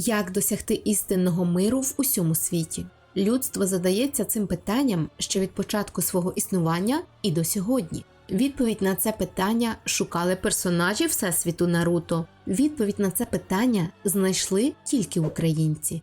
Як досягти істинного миру в усьому світі? Людство задається цим питанням ще від початку свого існування і до сьогодні. Відповідь на це питання шукали персонажі Всесвіту Наруто. Відповідь на це питання знайшли тільки українці.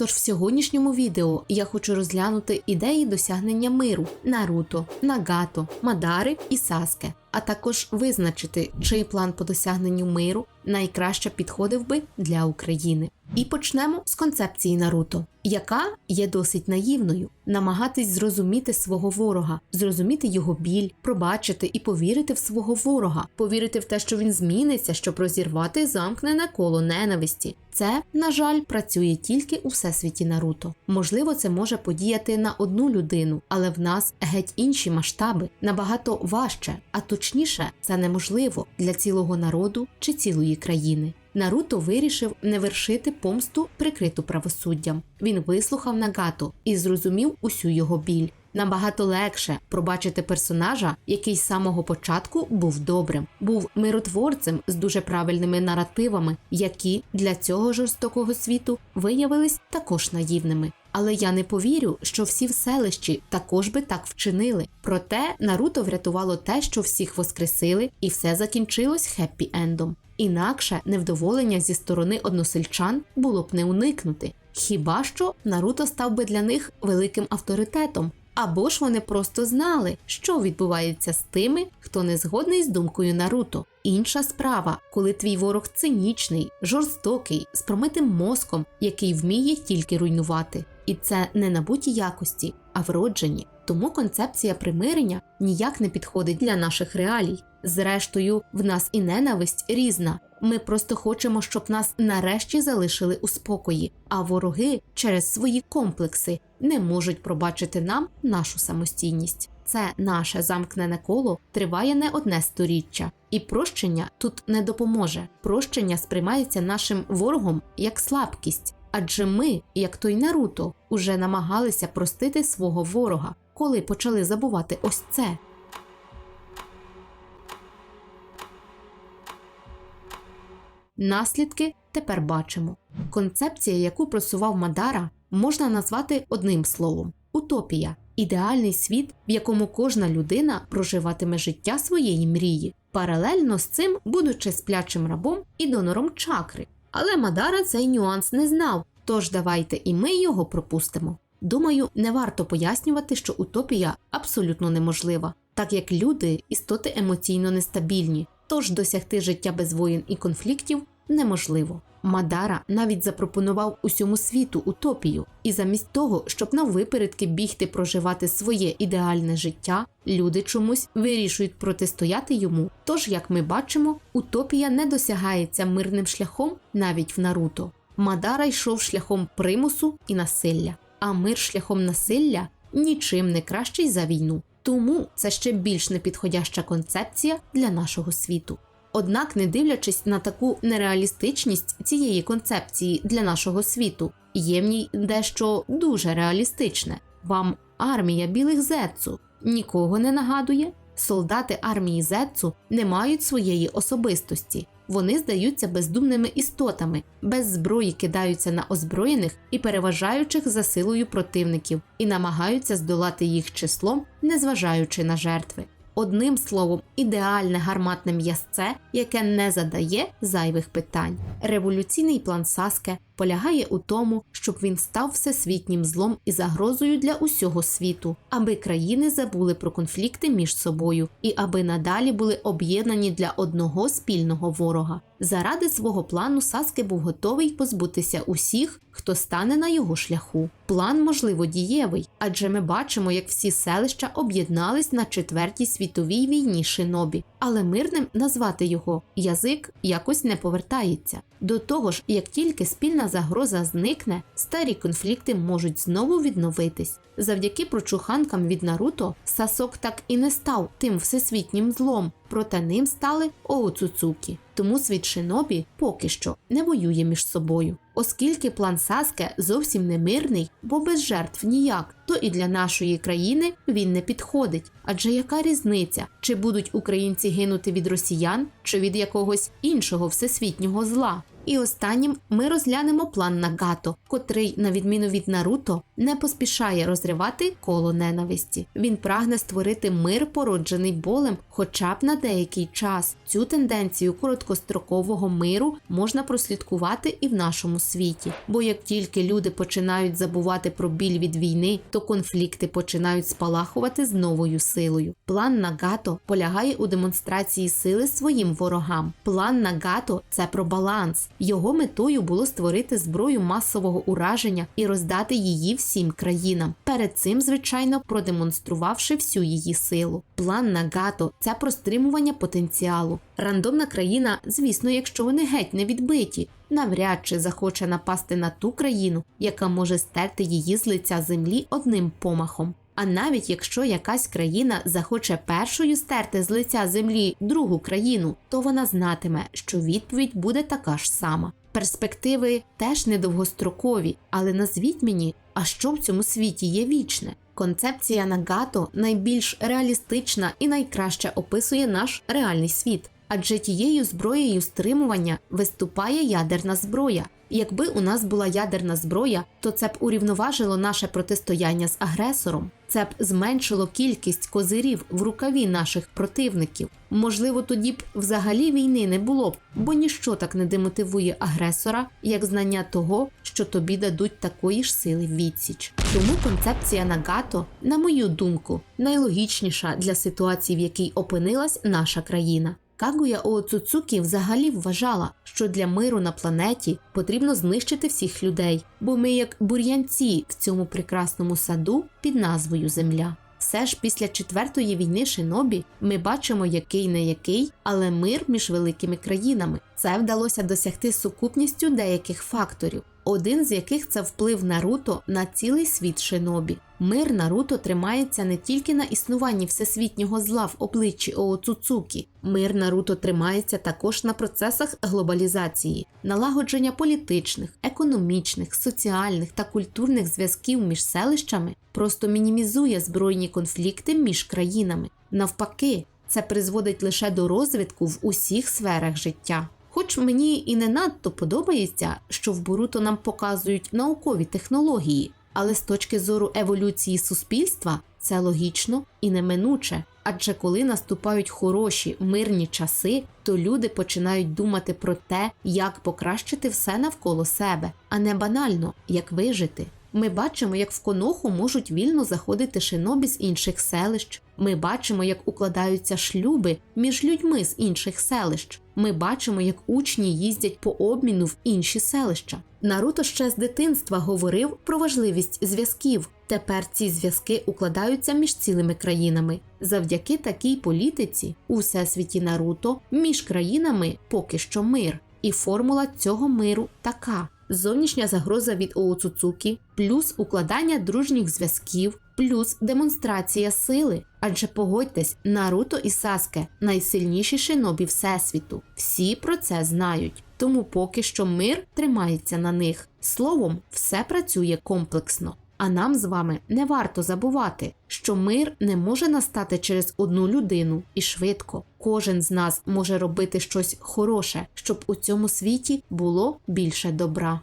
Тож в сьогоднішньому відео я хочу розглянути ідеї досягнення миру Наруто, Нагато, Мадари і Саске, а також визначити, чий план по досягненню миру найкраще підходив би для України. І почнемо з концепції Наруто, яка є досить наївною, намагатись зрозуміти свого ворога, зрозуміти його біль, пробачити і повірити в свого ворога, повірити в те, що він зміниться, щоб розірвати замкнене коло ненависті. Це, на жаль, працює тільки у всесвіті Наруто. Можливо, це може подіяти на одну людину, але в нас геть інші масштаби, набагато важче, а точніше, це неможливо для цілого народу чи цілої країни. Наруто вирішив не вершити помсту, прикриту правосуддям. Він вислухав Нагато і зрозумів усю його біль. Набагато легше пробачити персонажа, який з самого початку був добрим, був миротворцем з дуже правильними наративами, які для цього жорстокого світу виявились також наївними. Але я не повірю, що всі в селищі також би так вчинили. Проте Наруто врятувало те, що всіх воскресили, і все закінчилось хеппі-ендом. Інакше невдоволення зі сторони односельчан було б не уникнути. Хіба що Наруто став би для них великим авторитетом, або ж вони просто знали, що відбувається з тими, хто не згодний з думкою Наруто. Інша справа, коли твій ворог цинічний, жорстокий, з промитим мозком, який вміє тільки руйнувати. І це не набуті якості, а вроджені. Тому концепція примирення ніяк не підходить для наших реалій. Зрештою, в нас і ненависть різна. Ми просто хочемо, щоб нас нарешті залишили у спокої, а вороги через свої комплекси не можуть пробачити нам нашу самостійність. Це наше замкнене коло триває не одне сторіччя, і прощення тут не допоможе. Прощення сприймається нашим ворогом як слабкість, адже ми, як той Наруто, уже намагалися простити свого ворога, коли почали забувати ось це. Наслідки тепер бачимо. Концепція, яку просував Мадара, можна назвати одним словом утопія ідеальний світ, в якому кожна людина проживатиме життя своєї мрії, паралельно з цим, будучи сплячим рабом і донором чакри. Але Мадара цей нюанс не знав, тож давайте і ми його пропустимо. Думаю, не варто пояснювати, що утопія абсолютно неможлива, так як люди істоти емоційно нестабільні, тож досягти життя без воїн і конфліктів неможливо. Мадара навіть запропонував усьому світу утопію, і замість того, щоб на випередки бігти проживати своє ідеальне життя, люди чомусь вирішують протистояти йому. Тож, як ми бачимо, утопія не досягається мирним шляхом навіть в Наруто. Мадара йшов шляхом примусу і насилля, а мир шляхом насилля нічим не кращий за війну. Тому це ще більш непідходяща концепція для нашого світу. Однак, не дивлячись на таку нереалістичність цієї концепції для нашого світу, є в ній дещо дуже реалістичне. Вам армія білих зетсу нікого не нагадує. Солдати армії Зетсу не мають своєї особистості. Вони здаються бездумними істотами, без зброї кидаються на озброєних і переважаючих за силою противників і намагаються здолати їх числом, незважаючи на жертви. Одним словом, ідеальне гарматне м'ясце, яке не задає зайвих питань. Революційний план Саске полягає у тому, щоб він став всесвітнім злом і загрозою для усього світу, аби країни забули про конфлікти між собою і аби надалі були об'єднані для одного спільного ворога. Заради свого плану Саске був готовий позбутися усіх, хто стане на його шляху. План, можливо, дієвий, адже ми бачимо, як всі селища об'єднались на четвертій світовій війні шинобі, але мирним назвати його язик якось не повертається. До того ж, як тільки спільна загроза зникне, старі конфлікти можуть знову відновитись. Завдяки прочуханкам від Наруто Сасок так і не став тим всесвітнім злом, проте ним стали Оуцуцукі. Тому світ Шинобі поки що не воює між собою. Оскільки план Саске зовсім не мирний, бо без жертв ніяк, то і для нашої країни він не підходить. Адже яка різниця, чи будуть українці гинути від росіян, чи від якогось іншого всесвітнього зла? І останнім ми розглянемо план Нагато, котрий, на відміну від Наруто, не поспішає розривати коло ненависті. Він прагне створити мир, породжений болем, хоча б на деякий час. Цю тенденцію короткострокового миру можна прослідкувати і в нашому світі. Бо як тільки люди починають забувати про біль від війни, то конфлікти починають спалахувати з новою силою. План Нагато полягає у демонстрації сили своїм ворогам. План Нагато це про баланс. Його метою було створити зброю масового ураження і роздати її всім країнам. Перед цим, звичайно, продемонструвавши всю її силу. План Нагато це про стримування потенціалу. Рандомна країна, звісно, якщо вони геть не відбиті, навряд чи захоче напасти на ту країну, яка може стерти її з лиця землі одним помахом. А навіть якщо якась країна захоче першою стерти з лиця землі другу країну, то вона знатиме, що відповідь буде така ж сама. Перспективи теж недовгострокові, але назвіть мені, а що в цьому світі є вічне? Концепція Нагато найбільш реалістична і найкраще описує наш реальний світ, адже тією зброєю стримування виступає ядерна зброя. Якби у нас була ядерна зброя, то це б урівноважило наше протистояння з агресором. Це б зменшило кількість козирів в рукаві наших противників. Можливо, тоді б взагалі війни не було б, бо ніщо так не демотивує агресора, як знання того, що тобі дадуть такої ж сили відсіч. Тому концепція Нагато, на мою думку, найлогічніша для ситуації, в якій опинилась наша країна. Кагуя Оцуцукі взагалі вважала, що для миру на планеті потрібно знищити всіх людей, бо ми як бур'янці в цьому прекрасному саду під назвою Земля. Все ж після четвертої війни Шинобі ми бачимо який не який, але мир між великими країнами. Це вдалося досягти сукупністю деяких факторів, один з яких це вплив Наруто на цілий світ Шинобі. Мир Наруто тримається не тільки на існуванні всесвітнього зла в обличчі Оуцуцукі. Мир Наруто тримається також на процесах глобалізації, налагодження політичних, економічних, соціальних та культурних зв'язків між селищами просто мінімізує збройні конфлікти між країнами. Навпаки, це призводить лише до розвитку в усіх сферах життя. Хоч мені і не надто подобається, що в Боруто нам показують наукові технології, але з точки зору еволюції суспільства це логічно і неминуче. Адже коли наступають хороші мирні часи, то люди починають думати про те, як покращити все навколо себе, а не банально як вижити. Ми бачимо, як в коноху можуть вільно заходити шинобі з інших селищ. Ми бачимо, як укладаються шлюби між людьми з інших селищ. Ми бачимо, як учні їздять по обміну в інші селища. Наруто ще з дитинства говорив про важливість зв'язків. Тепер ці зв'язки укладаються між цілими країнами. Завдяки такій політиці у всесвіті Наруто між країнами поки що мир. І формула цього миру така: зовнішня загроза від Оуцуцукі, плюс укладання дружніх зв'язків, плюс демонстрація сили. Адже погодьтесь, Наруто і Саске найсильніші шинобі всесвіту. Всі про це знають. Тому поки що мир тримається на них. Словом, все працює комплексно. А нам з вами не варто забувати, що мир не може настати через одну людину і швидко. Кожен з нас може робити щось хороше, щоб у цьому світі було більше добра.